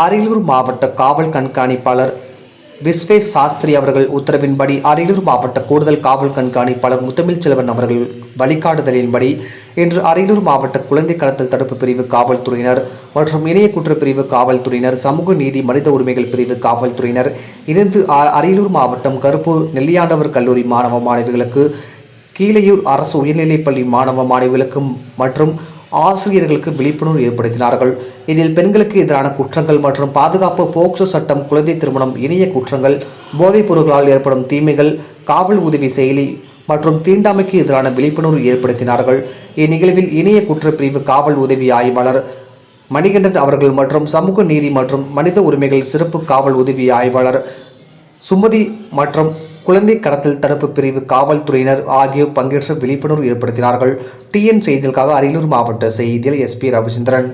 அரியலூர் மாவட்ட காவல் கண்காணிப்பாளர் விஸ்வேஷ் சாஸ்திரி அவர்கள் உத்தரவின்படி அரியலூர் மாவட்ட கூடுதல் காவல் கண்காணிப்பாளர் முத்தமிழ் செல்வன் அவர்கள் வழிகாட்டுதலின்படி இன்று அரியலூர் மாவட்ட குழந்தை கடத்தல் தடுப்பு பிரிவு காவல்துறையினர் மற்றும் இணைய குற்றப்பிரிவு காவல்துறையினர் சமூக நீதி மனித உரிமைகள் பிரிவு காவல்துறையினர் இணைந்து அ- அரியலூர் மாவட்டம் கருப்பூர் நெல்லியாண்டவர் கல்லூரி மாணவ மாணவிகளுக்கு கீழையூர் அரசு உயர்நிலைப்பள்ளி மாணவ மாணவிகளுக்கும் மற்றும் ஆசிரியர்களுக்கு விழிப்புணர்வு ஏற்படுத்தினார்கள். இதில் பெண்களுக்கு எதிரான குற்றங்கள் மற்றும் பாதுகாப்பு போக்சோ சட்டம் குழந்தை திருமணம் இணைய குற்றங்கள் போதைப் பொருட்களால் ஏற்படும் தீமைகள் காவல் உதவி செயலி மற்றும் தீண்டாமைக்கு எதிரான விழிப்புணர்வு ஏற்படுத்தினார்கள். இந்நிகழ்வில் இணைய குற்றப்பிரிவு காவல் உதவி ஆய்வாளர் மணிகண்டன் அவர்கள் மற்றும் சமூக நீதி மற்றும் மனித உரிமைகள் சிறப்பு காவல் உதவி ஆய்வாளர் சுமதி மற்றும் குழந்தை கடத்தல் தடுப்பு பிரிவு காவல்துறையினர் ஆகியோர் பங்கேற்று விழிப்புணர்வு ஏற்படுத்தினார்கள். டிஎன் செய்திகளுக்காக அரியலூர் மாவட்ட செய்தியில் எஸ்பி ரவிச்சந்திரன்.